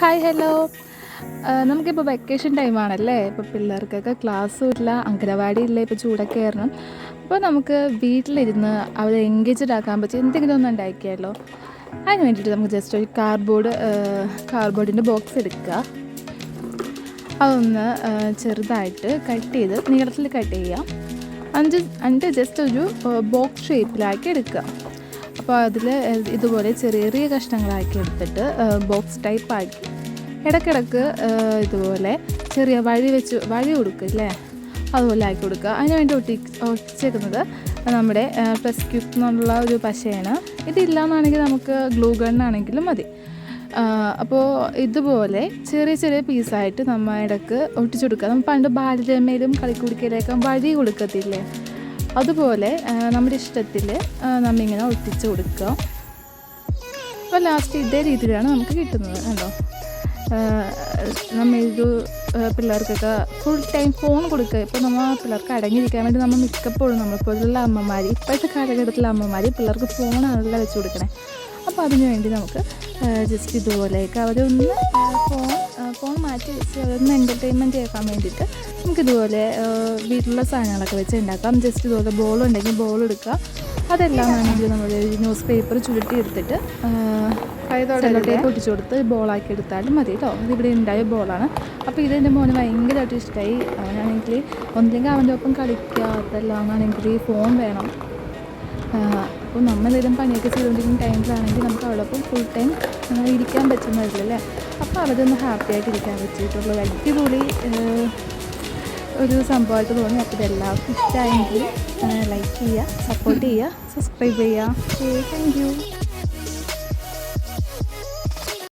Hi hello. നമുക്കിപ്പോൾ vacation ടൈമാണല്ലേ ഇപ്പോൾ പിള്ളേർക്കൊക്കെ ക്ലാസ്സും ഇല്ല അങ്കനവാടി ഇല്ല ഇപ്പോൾ ചൂടൊക്കെ ആയിരുന്നു. അപ്പോൾ നമുക്ക് വീട്ടിലിരുന്ന് അവരെ എൻഗേജ്ഡ് ആക്കാൻ പറ്റിയ എന്തെങ്കിലും ഒന്ന് ഉണ്ടാക്കിയാലോ? അതിന് വേണ്ടിയിട്ട് നമുക്ക് ജസ്റ്റ് ഒരു കാർഡ്ബോർഡ് കാർഡ്ബോർഡിന്റെ ബോക്സ് എടുക്കുക. അതൊന്ന് ചെറുതായിട്ട് കട്ട് ചെയ്ത് നീളത്തിൽ കട്ട് ചെയ്യുക അഞ്ച് അതിന്റെ ജസ്റ്റ് ഒരു ബോക്സ് ഷേപ്പിലാക്കി എടുക്കുക. അപ്പോൾ അതിൽ ഇതുപോലെ ചെറിയ ചെറിയ കഷ്ണങ്ങളാക്കി എടുത്തിട്ട് ബോക്സ് ടൈപ്പ് ആക്കി. ഇടയ്ക്കിടയ്ക്ക് ഇതുപോലെ ചെറിയ വഴി വെച്ച് വഴി കൊടുക്കുക കൊടുക്കില്ലേ അതുപോലെ ആക്കി കൊടുക്കുക അതിന് വേണ്ടി ഒട്ടി ഒട്ടിച്ചേക്കുന്നത് നമ്മുടെ പ്ലസ് ക്യൂബ് എന്നുള്ള ഒരു പശയാണ്. ഇതില്ലാന്നാണെങ്കിൽ നമുക്ക് ഗ്ലൂ ഗണ്ണാണെങ്കിലും മതി. അപ്പോൾ ഇതുപോലെ ചെറിയ ചെറിയ പീസായിട്ട് നമ്മൾ ഇടയ്ക്ക് ഒട്ടിച്ചു കൊടുക്കുക നമ്മൾ പണ്ട് ബാലരമയിലും കളിക്കുടിക്കലേക്കും വഴി കൊടുക്കത്തില്ലേ അതുപോലെ നമ്മുടെ ഇഷ്ടത്തിൽ നമ്മിങ്ങനെ ഒട്ടിച്ച് കൊടുക്കുക. അപ്പോൾ ലാസ്റ്റ് ഇതേ രീതിയിലാണ് നമുക്ക് കിട്ടുന്നത് കണ്ടോ നമ്മൾ പിള്ളേർക്കൊക്കെ ഫുൾ ടൈം ഫോൺ കൊടുക്കുക. ഇപ്പോൾ നമ്മൾ പിള്ളേർക്ക് അടങ്ങിയിരിക്കാൻ വേണ്ടി നമ്മൾ മിക്കപ്പോഴും നമ്മളിപ്പോഴുള്ള അമ്മമാർ ഇപ്പോഴത്തെ കാലഘട്ടത്തിലെ അമ്മമാർ പിള്ളേർക്ക് ഫോണാണല്ലോ വെച്ച് കൊടുക്കണേ. അപ്പോൾ അതിന് വേണ്ടി നമുക്ക് ജസ്റ്റ് ഇതുപോലെയൊക്കെ അവരൊന്ന് ഫോൺ ഫോൺ മാറ്റി വെച്ച് അവരൊന്ന് എന്റർടൈൻമെന്റ് ചെയ്യാൻ വേണ്ടിയിട്ട് നമുക്കിതുപോലെ ഇതുപോലെ വീട്ടിലുള്ള സാധനങ്ങളൊക്കെ വെച്ച് ഉണ്ടാക്കാം. ജസ്റ്റ് ഇതുപോലെ ബോൾ ഉണ്ടെങ്കിൽ ബോൾ എടുക്കുക. അതെല്ലാം വേണമെങ്കിൽ നമ്മൾ ന്യൂസ് പേപ്പർ ചുരുട്ടി എടുത്തിട്ട് ടേപ്പ് ഒട്ടിച്ചു കൊടുത്ത് ബോളാക്കി എടുത്താലും മതി കേട്ടോ. ഇതിവിടെ ഉണ്ടായ ബോളാണ് അപ്പോൾ ഇതെന്റെ മോന് ഭയങ്കരമായിട്ട് ഇഷ്ടമായി അവനാണെങ്കിൽ ഒന്നില്ലെങ്കിൽ അവന്റെ ഒപ്പം കളിക്കുക അതെല്ലാം ആണെങ്കിൽ ഫോൺ വേണം. അപ്പോൾ നമ്മൾ എന്തെങ്കിലും പണിയൊക്കെ ചെയ്തുകൊണ്ടിരിക്കുന്ന ടൈമിലാണെങ്കിൽ നമുക്ക് അവളൊപ്പം ഫുൾ ടൈം ഇരിക്കാൻ പറ്റുന്നതല്ലേ അപ്പോൾ അവരൊന്ന് ഹാപ്പി ആയിട്ട് ഇരിക്കാൻ പറ്റിയിട്ടുള്ള. അടിപൊളി ഒരു സംഭവമായിട്ട് തോന്നി. അപ്പോൾ ഇതെല്ലാവർക്കും ഇഷ്ടമായെങ്കിൽ ലൈക്ക് ചെയ്യുക സപ്പോർട്ട് ചെയ്യുക സബ്സ്ക്രൈബ് ചെയ്യുക. Thank you